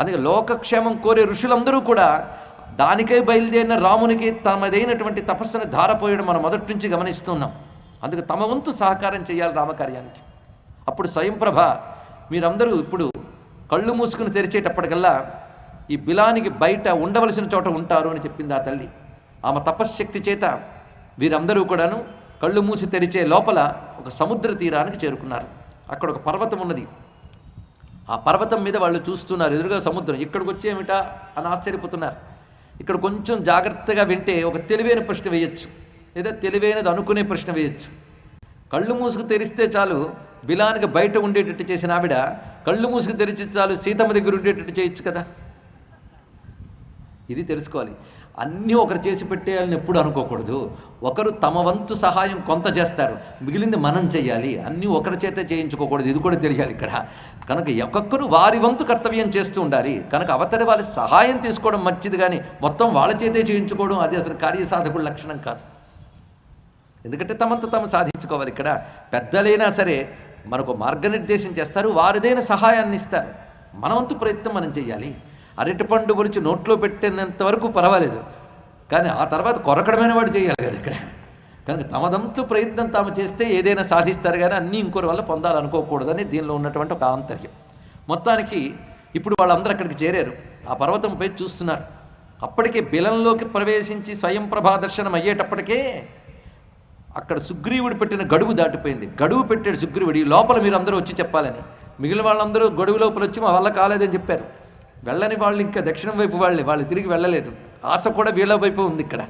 అందుకే లోకక్షేమం కోరే ఋషులందరూ కూడా దానికే బయలుదేరిన రామునికి తమదైనటువంటి తపస్సును ధారపోయడం మనం మొదటి నుంచి గమనిస్తున్నాం. అందుకు తమ వంతు సహకారం చేయాలి రామకార్యానికి. అప్పుడు స్వయంప్రభ మీరందరూ ఇప్పుడు కళ్ళు మూసుకుని తెరిచేటప్పటికల్లా ఈ బిలానికి బయట ఉండవలసిన చోట ఉంటారు అని చెప్పింది ఆ తల్లి. ఆమె తపశ్శక్తి చేత వీరందరూ కూడాను కళ్ళు మూసి తెరిచే లోపల ఒక సముద్ర తీరానికి చేరుకున్నారు. అక్కడ ఒక పర్వతం ఉన్నది. ఆ పర్వతం మీద వాళ్ళు చూస్తున్నారు ఎదురుగా సముద్రం. ఇక్కడికి వచ్చేమిటా అని ఆశ్చర్యపోతున్నారు. ఇక్కడ కొంచెం జాగ్రత్తగా వింటే ఒక తెలివైన ప్రశ్న వేయొచ్చు. లేదా తెలివైనది అనుకునే ప్రశ్న వేయొచ్చు. కళ్ళు మూసుకు తెరిస్తే చాలు బిలానికి బయట ఉండేటట్టు చేసిన ఆవిడ కళ్ళు మూసుకు తెరిచి చాలు సీతమ్మ దగ్గర ఉండేటట్టు చేయొచ్చు కదా. ఇది తెలుసుకోవాలి. అన్నీ ఒకరు చేసి పెట్టేయాలని ఎప్పుడు అనుకోకూడదు. ఒకరు తమ వంతు సహాయం కొంత చేస్తారు. మిగిలింది మనం చేయాలి. అన్నీ ఒకరి చేత చేయించుకోకూడదు. ఇది కూడా తెలియాలి ఇక్కడ. కనుక ఒక్కొక్కరు వారి వంతు కర్తవ్యం చేస్తూ ఉండాలి. కనుక అవతలి వాళ్ళ సహాయం తీసుకోవడం మంచిది కానీ మొత్తం వాళ్ళ చేతే చేయించుకోవడం అది అసలు కార్యసాధకుడు లక్షణం కాదు. ఎందుకంటే తమంత తాము సాధించుకోవాలి ఇక్కడ. పెద్దలైనా సరే మనకు మార్గనిర్దేశం చేస్తారు. వారిదైన సహాయాన్ని ఇస్తారు. మనవంతు ప్రయత్నం మనం చేయాలి. అరటిపండు గురించి నోట్లో పెట్టినంత వరకు పర్వాలేదు. కానీ ఆ తర్వాత కొరకడమైన వాడు చేయాలి కదా ఇక్కడ. కనుక తమదంతు ప్రయత్నం తాము చేస్తే ఏదైనా సాధిస్తారు కానీ అన్నీ ఇంకొకరి వల్ల పొందాలనుకోకూడదని దీనిలో ఉన్నటువంటి ఒక ఆంతర్యం. మొత్తానికి ఇప్పుడు వాళ్ళందరూ అక్కడికి చేరారు. ఆ పర్వతంపై చూస్తున్నారు. అప్పటికే బిలంలోకి ప్రవేశించి స్వయం ప్రభా దర్శనం అయ్యేటప్పటికే అక్కడ సుగ్రీవుడు పెట్టిన గడువు దాటిపోయింది. గడువు పెట్టాడు సుగ్రీవుడు. ఈ లోపల మీరు అందరూ వచ్చి చెప్పాలని. మిగిలిన వాళ్ళందరూ గడువు లోపల వచ్చి మా వల్ల కాలేదని చెప్పారు. వెళ్ళని వాళ్ళు ఇంకా దక్షిణం వైపు వాళ్ళే వాళ్ళు తిరిగి వెళ్ళలేదు. ఆశ కూడా వీళ్ళ వైపు ఉంది ఇక్కడ.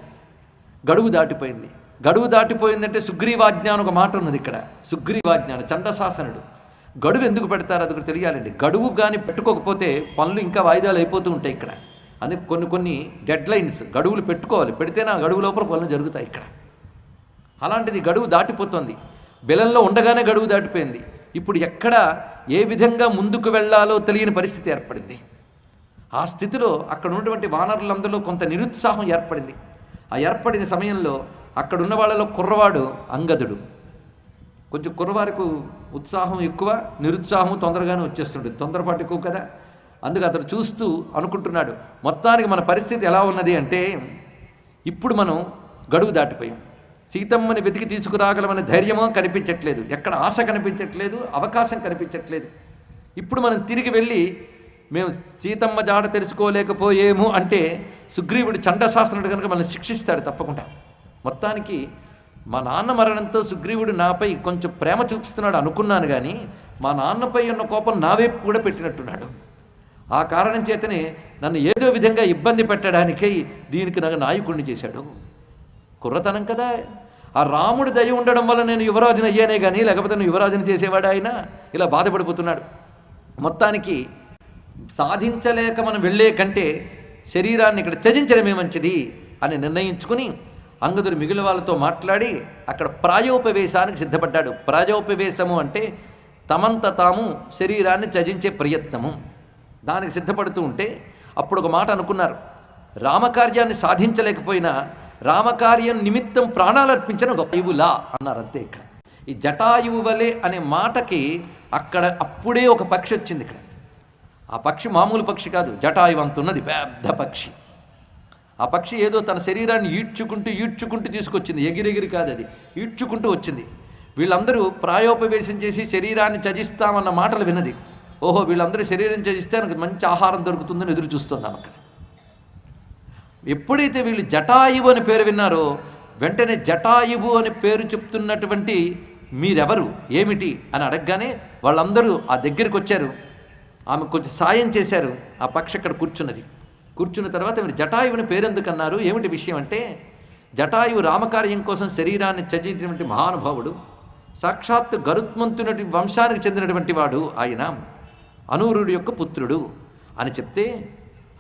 గడువు దాటిపోయింది. గడువు దాటిపోయిందంటే సుగ్రీవాజ్ఞ అని ఒక మాట ఉన్నది ఇక్కడ. సుగ్రీవాజ్ఞ చండశాసనుడు. గడువు ఎందుకు పెడతారు అది కూడా తెలియాలండి. గడువు కానీ పెట్టుకోకపోతే పనులు ఇంకా వాయిదాలు అయిపోతూ ఉంటాయి ఇక్కడ. అందుకే కొన్ని కొన్ని డెడ్ లైన్స్ గడువులు పెట్టుకోవాలి. పెడితేనే ఆ గడువు లోపల పనులు జరుగుతాయి ఇక్కడ. అలాంటిది గడువు దాటిపోతుంది. బెలంలో ఉండగానే గడువు దాటిపోయింది. ఇప్పుడు ఎక్కడ ఏ విధంగా ముందుకు వెళ్ళాలో తెలియని పరిస్థితి ఏర్పడింది. ఆ స్థితిలో అక్కడ ఉన్నటువంటి వానరులందరిలో కొంత నిరుత్సాహం ఏర్పడింది. ఆ ఏర్పడిన సమయంలో అక్కడ ఉన్న వాళ్ళలో కుర్రవాడు అంగదుడు. కొంచెం కుర్రవారికి ఉత్సాహం ఎక్కువ నిరుత్సాహం తొందరగానే వచ్చేస్తుంటుంది. తొందరపాటు ఎక్కువ కదా? అందుకు అతను చూస్తూ అనుకుంటున్నాడు మొత్తానికి మన పరిస్థితి ఎలా ఉన్నది అంటే ఇప్పుడు మనం గడువు దాటిపోయాం. సీతమ్మని వెతికి తీసుకురాగలమనే ధైర్యమో కనిపించట్లేదు. ఎక్కడ ఆశ కనిపించట్లేదు అవకాశం కనిపించట్లేదు. ఇప్పుడు మనం తిరిగి వెళ్ళి మేము సీతమ్మ జాడ తెలుసుకోలేకపోయేము అంటే సుగ్రీవుడు చండశాస్త్రుడు కనుక మనల్ని శిక్షిస్తాడు తప్పకుండా. మొత్తానికి మా నాన్న మరణంతో సుగ్రీవుడు నాపై కొంచెం ప్రేమ చూపిస్తున్నాడు అనుకున్నాను కానీ మా నాన్నపై ఉన్న కోపం నా వైపు కూడా పెట్టినట్టున్నాడు. ఆ కారణం చేతనే నన్ను ఏదో విధంగా ఇబ్బంది పెట్టడానికై దీనికి నాకు నాయకుడిని చేశాడు. కుర్రతనం కదా. ఆ రాముడు దయ ఉండడం వల్ల నేను యువరాజుని అయ్యానే కానీ లేకపోతే నేను యువరాజుని చేసేవాడు ఆయన ఇలా బాధపడిపోతున్నాడు. మొత్తానికి సాధించలేక మనం వెళ్ళే కంటే శరీరాన్ని ఇక్కడ త్యజించడమే మంచిది అని నిర్ణయించుకుని అంగదుడు మిగిలిన వాళ్ళతో మాట్లాడి అక్కడ ప్రాయోపవేశానికి సిద్ధపడ్డాడు. ప్రాయోపవేశము అంటే తమంత తాము శరీరాన్ని త్యజించే ప్రయత్నము. దానికి సిద్ధపడుతూ ఉంటే అప్పుడు ఒక మాట అనుకున్నారు. రామకార్యాన్ని సాధించలేకపోయినా రామకార్యం నిమిత్తం ప్రాణాలు అర్పించిన గొప్పయువులా అన్నారు అంతే ఇక్కడ. ఈ జటాయువు వలె అనే మాటకి అక్కడ అప్పుడే ఒక పక్షి వచ్చింది ఇక్కడ. ఆ పక్షి మామూలు పక్షి కాదు జటాయువంతున్నది ఉన్నది పెద్ద పక్షి. ఆ పక్షి ఏదో తన శరీరాన్ని ఈడ్చుకుంటూ ఈడ్చుకుంటూ తీసుకొచ్చింది ఎగిరెగిరి కాదు అది ఈడ్చుకుంటూ వచ్చింది. వీళ్ళందరూ ప్రాయోపవేశం చేసి శరీరాన్ని చజిస్తామన్న మాటలు విన్నది. ఓహో వీళ్ళందరూ శరీరం చజిస్తే నాకు మంచి ఆహారం దొరుకుతుందని ఎదురు చూస్తున్నాం అక్కడ. ఎప్పుడైతే వీళ్ళు జటాయువు అని పేరు విన్నారో వెంటనే జటాయువు అని పేరు చెప్తున్నటువంటి మీరెవరు ఏమిటి అని అడగగానే వాళ్ళందరూ ఆ దగ్గరికి వచ్చారు. ఆమె కొంచెం సాయం చేశారు. ఆ పక్షి అక్కడ కూర్చున్నది. కూర్చున్న తర్వాత మీరు జటాయువుని పేరెందుకు అన్నారు ఏమిటి విషయం అంటే జటాయువు రామకార్యం కోసం శరీరాన్ని త్యజించినటువంటి మహానుభావుడు సాక్షాత్తు గరుత్మంతునటి వంశానికి చెందినటువంటి వాడు ఆయన అనూరుడి యొక్క పుత్రుడు అని చెప్తే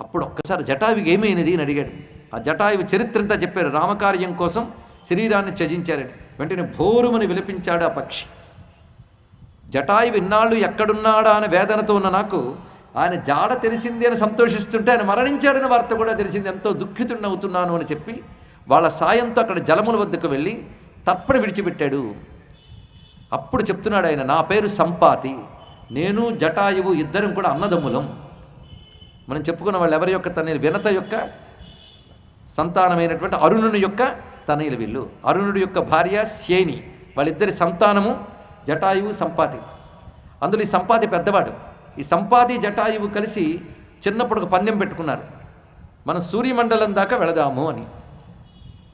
అప్పుడు ఒక్కసారి జటాయువుకి ఏమైనది అని అడిగాడు. ఆ జటాయువు చరిత్ర అంతా చెప్పారు. రామకార్యం కోసం శరీరాన్ని త్యజించారని. వెంటనే భోరుమని విలపించాడు ఆ పక్షి. జటాయువు ఇన్నాళ్ళు ఎక్కడున్నాడా అనే వేదనతో ఉన్న నాకు ఆయన జాడ తెలిసింది అని సంతోషిస్తుంటే ఆయన మరణించాడని వార్త కూడా తెలిసింది. ఎంతో దుఃఖితున్నవుతున్నాను అని చెప్పి వాళ్ళ సాయంతో అక్కడ జలముల వద్దకు వెళ్ళి తర్పణ విడిచిపెట్టాడు. అప్పుడు చెప్తున్నాడు ఆయన నా పేరు సంపాతి నేను జటాయువు ఇద్దరం కూడా అన్నదమ్ములం. మనం చెప్పుకున్న వాళ్ళు ఎవరి యొక్క తనయులు వినత యొక్క సంతానమైనటువంటి అరుణుని యొక్క తనయులు వీళ్ళు. అరుణుడి యొక్క భార్య శేని వాళ్ళిద్దరి సంతానము జటాయువు సంపాతి. అందులో ఈ సంపాతి పెద్దవాడు. ఈ సంపాతి జటాయువు కలిసి చిన్నప్పుడు ఒక పందెం పెట్టుకున్నారు. మనం సూర్యమండలం దాకా వెళదాము అని.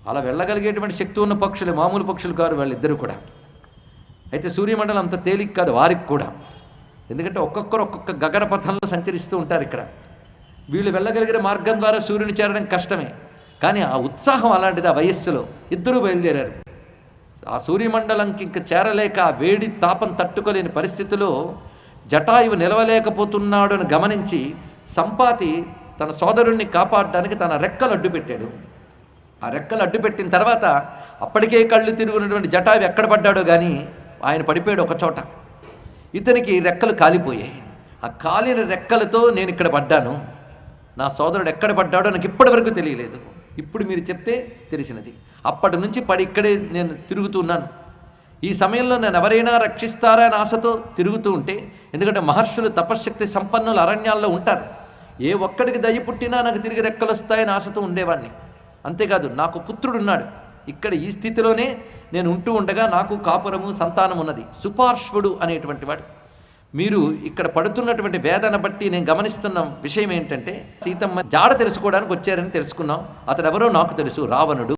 అలా వెళ్ళగలిగేటువంటి శక్తి ఉన్న పక్షులు మామూలు పక్షులు కారు వాళ్ళిద్దరూ కూడా. అయితే సూర్యమండలం అంత తేలిక కాదు వారికి కూడా. ఎందుకంటే ఒక్కొక్కరు ఒక్కొక్క గగన పథంలో సంచరిస్తూ ఉంటారు ఇక్కడ. వీళ్ళు వెళ్ళగలిగిన మార్గం ద్వారా సూర్యుని చేరడం కష్టమే. కానీ ఆ ఉత్సాహం అలాంటిది ఆ వయస్సులో ఇద్దరూ బయలుదేరారు. ఆ సూర్యమండలంకి ఇంక చేరలేక వేడి తాపం తట్టుకోలేని పరిస్థితిలో జటాయువు నిలవలేకపోతున్నాడు అని గమనించి సంపాతి తన సోదరుణ్ణి కాపాడడానికి తన రెక్కలు అడ్డు పెట్టాడు. ఆ రెక్కలు అడ్డు పెట్టిన తర్వాత అప్పటికే కళ్ళు తిరుగున్నటువంటి జటాయువు ఎక్కడ పడ్డాడో కానీ ఆయన పడిపోయాడు ఒక చోట. ఇతనికి రెక్కలు కాలిపోయాయి. ఆ కాలిన రెక్కలతో నేను ఇక్కడ పడ్డాను. నా సోదరుడు ఎక్కడ పడ్డాడో నాకు ఇప్పటివరకు తెలియలేదు. ఇప్పుడు మీరు చెప్తే తెలిసినది. అప్పటి నుంచి పడి ఇక్కడే నేను తిరుగుతున్నాను ఈ సమయంలో నేను ఎవరైనా రక్షిస్తారా అని ఆశతో తిరుగుతూ ఉంటే ఎందుకంటే మహర్షులు తపశ్శక్తి సంపన్నులు అరణ్యాల్లో ఉంటారు. ఏ ఒక్కడికి దయ పుట్టినా నాకు తిరిగి రెక్కలు వస్తాయని ఆశతో ఉండేవాడిని అంతేకాదు నాకు పుత్రుడు ఉన్నాడు. ఇక్కడ ఈ స్థితిలోనే నేను ఉంటూ ఉండగా నాకు కాపురము సంతానం ఉన్నది సుపార్శ్వుడు అనేటువంటి వాడు. మీరు ఇక్కడ పడుతున్నటువంటి వేదన బట్టి నేను గమనిస్తున్న విషయం ఏంటంటే సీతమ్మ జాడ తెలుసుకోవడానికి వచ్చారని తెలుసుకున్నాం. అతడు ఎవరో నాకు తెలుసు. రావణుడు.